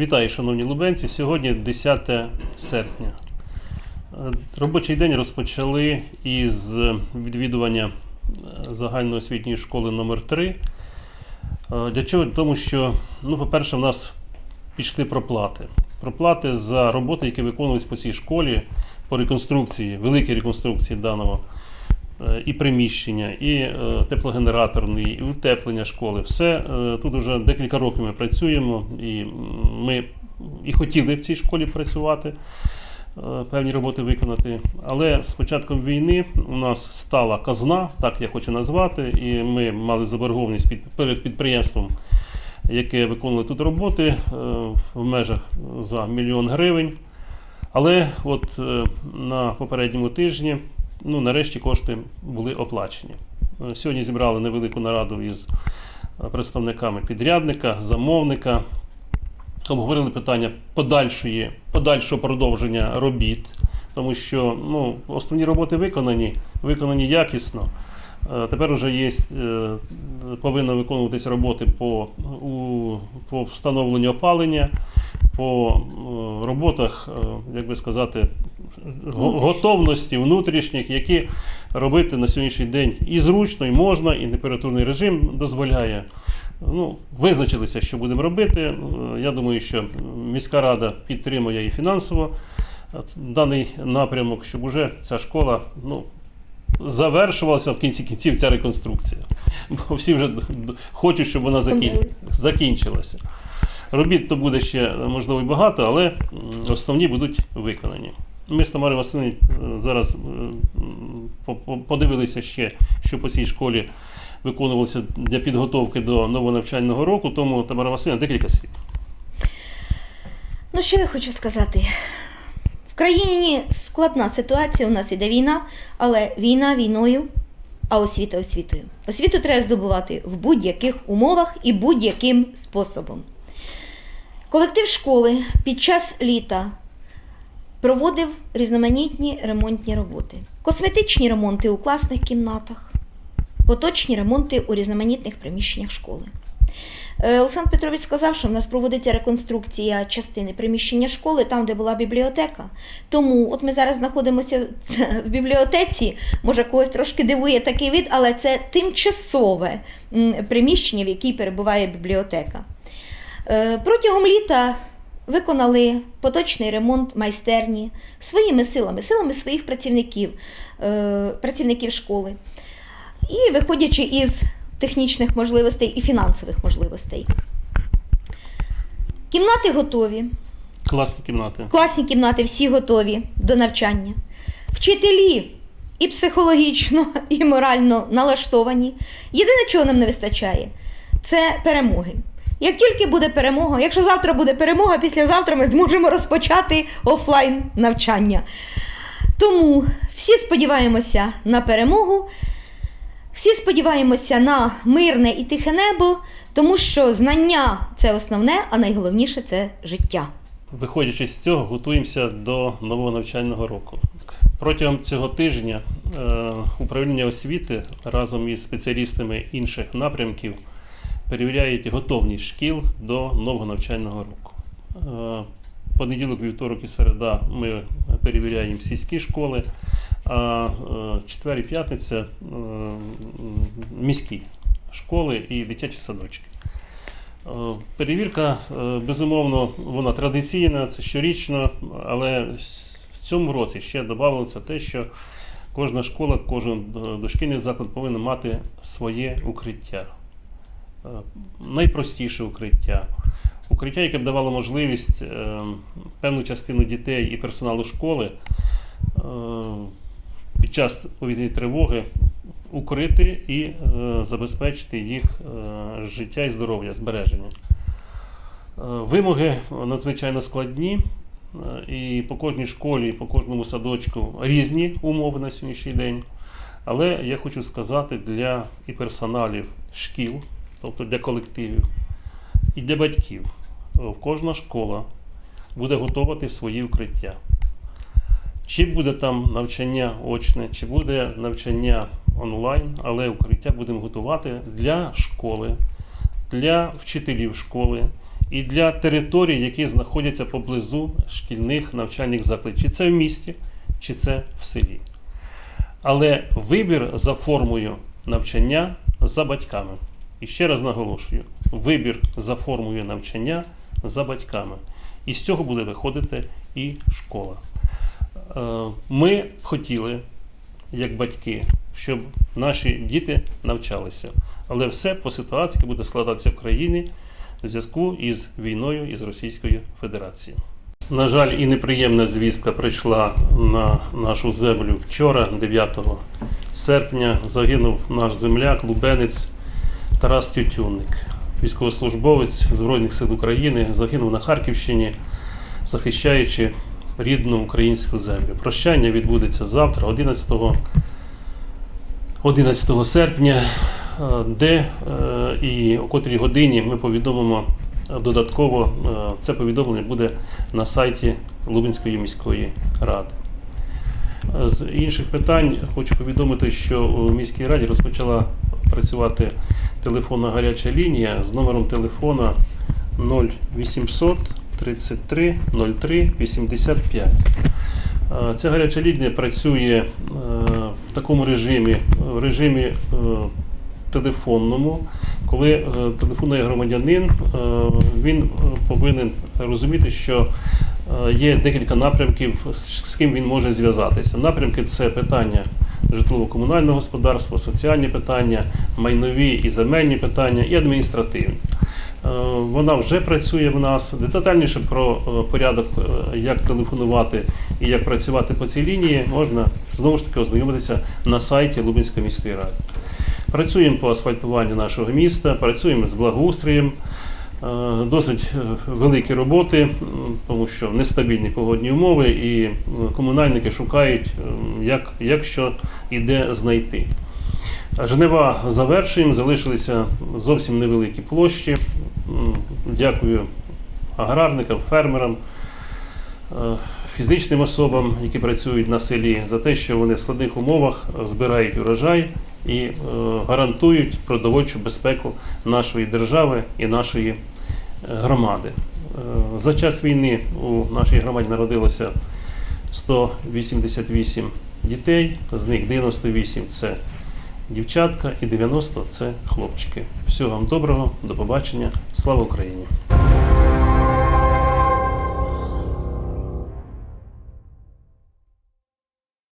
Вітаю, шановні лубенці. Сьогодні 10 серпня. Е, Робочий день розпочали із відвідування е, загальноосвітньої школи номер 3 Е, Для чого? Тому що, ну, по-перше, в нас пішли проплати. Проплати за роботи, які виконувалися по цій школі по реконструкції, великій реконструкції даного і приміщення, і е, теплогенераторної, і утеплення школи. Все е, тут вже декілька років ми працюємо, і ми і хотіли в цій школі працювати, е, певні роботи виконати. Але з початком війни у нас стала казна, так я хочу назвати, і ми мали заборгованість під, перед підприємством. Яке виконувало тут роботи е, в межах за мільйон гривень. Але от е, на попередньому тижні, ну, нарешті кошти були оплачені. Е, Сьогодні зібрали невелику нараду із е, представниками підрядника, замовника. Обговорили питання подальшої, подальшого продовження робіт, тому що ну, основні роботи виконані, виконані якісно. Е, Тепер вже є, повинно виконуватися роботи по, у, по встановленню опалення, по е, роботах, е, як би сказати, готовності внутрішніх, які робити на сьогоднішній день і зручно, і можна, і температурний режим дозволяє. Ну, визначилися, що будемо робити. Е, Я думаю, що міська рада підтримує і фінансово даний напрямок, щоб уже ця школа ну, завершувалася в кінці кінців ця реконструкція. Бо всі вже хочуть, щоб вона закінчилася. Робіт то буде ще можливо і багато, але основні будуть виконані. Ми з Тамарою Васильівною е, зараз е, подивилися ще, що по цій школі виконувалося для підготовки до нового навчального року, тому Тамара Васильівна декілька слів. Ну, що я хочу сказати? В країні складна ситуація, у нас іде війна, але війна війною, а освіта освітою. Освіту треба здобувати в будь-яких умовах і будь-яким способом. Колектив школи під час літа проводив різноманітні ремонтні роботи. Косметичні ремонти у класних кімнатах, поточні ремонти у різноманітних приміщеннях школи. Е, Олександр Петрович сказав, що в нас проводиться реконструкція частини приміщення школи, там, де була бібліотека. Тому от ми зараз знаходимося в бібліотеці. Може, когось трошки дивує такий вид, але це тимчасове приміщення, в якій перебуває бібліотека. Е, Протягом літа виконали поточний ремонт майстерні своїми силами, силами своїх працівників, е, працівників школи. І виходячи із технічних можливостей і фінансових можливостей. Кімнати готові, Класні кімнати. класні кімнати всі готові до навчання. Вчителі і психологічно, і морально налаштовані. Єдине, чого нам не вистачає, це перемоги. Як тільки буде перемога, якщо завтра буде перемога, післязавтра ми зможемо розпочати офлайн навчання. Тому всі сподіваємося на перемогу, всі сподіваємося на мирне і тихе небо, тому що знання це основне, а найголовніше це життя. Виходячи з цього, готуємося до нового навчального року. Протягом цього тижня е, управління освіти разом із спеціалістами інших напрямків перевіряють готовність шкіл до нового навчального року. Е, понеділок, вівторок і середа ми перевіряємо сільські школи, а е, четвер і п'ятниця е, міські школи і дитячі садочки. Перевірка, безумовно, вона традиційна, це щорічно, але в цьому році ще додавалося те, що кожна школа, кожен дошкільний заклад повинен мати своє укриття. Е, Найпростіше укриття. Укриття, яке б давало можливість е, певну частину дітей і персоналу школи е, під час повітряної тривоги укрити і забезпечити їх життя і здоров'я, збереження. Вимоги надзвичайно складні, і по кожній школі, і по кожному садочку різні умови на сьогоднішній день. Але я хочу сказати для і персоналів шкіл, тобто для колективів, і для батьків. е, Кожна школа буде готувати свої укриття. Чи буде там навчання очне, чи буде навчання онлайн, але укриття будемо готувати для школи, для вчителів школи і для територій, які знаходяться поблизу шкільних навчальних закладів, чи це в місті, чи це в селі. Але вибір за формою навчання за батьками. І ще раз наголошую: вибір за формою навчання за батьками. І з цього буде виходити і школа. Е, Ми хотіли, як батьки, щоб наші діти навчалися. Але все по ситуації, яка буде складатися в країні в зв'язку із війною із Російською Федерацією. На жаль, і неприємна звістка прийшла на нашу землю вчора, 9 серпня. Загинув наш земляк, лубенець Тарас Тютюнник, військовослужбовець Збройних сил України, загинув на Харківщині, захищаючи рідну українську землю. Прощання відбудеться завтра, 11, 11 серпня, е, де е, і о котрій годині ми повідомимо додатково. е, Це повідомлення буде на сайті Лубенської міської ради. З інших питань хочу повідомити, що у міській раді розпочала працювати телефонна гаряча лінія з номером телефона 0800 33 03 85. Е, Ця гаряча лінія працює е, в такому режимі, в режимі е, телефонному, коли е, телефонує громадянин, він повинен розуміти, що є декілька напрямків, з ким він може зв'язатися. Напрямки це питання житлово-комунального господарства, соціальні питання, майнові і земельні питання, і адміністративні. Е, Вона вже працює в нас. Детальніше про е, порядок, е, як телефонувати і як працювати по цій лінії, можна знову ж таки ознайомитися на сайті Лубенської міської ради. Працюємо по асфальтуванню нашого міста, працюємо з благоустроєм. Е, Досить е, великі роботи, тому що нестабільні погодні умови, і е, комунальники шукають, як, як що і де знайти. Жнива завершуємо, залишилися зовсім невеликі площі. Дякую аграрникам, фермерам, фізичним особам, які працюють на селі, за те, що вони в складних умовах збирають урожай і е, гарантують продовольчу безпеку нашої держави і нашої е, громади. Е, За час війни у нашій громаді народилося 188 дітей, з них 98 це дівчатка і 90 це хлопчики. Всього вам доброго, до побачення. Слава Україні!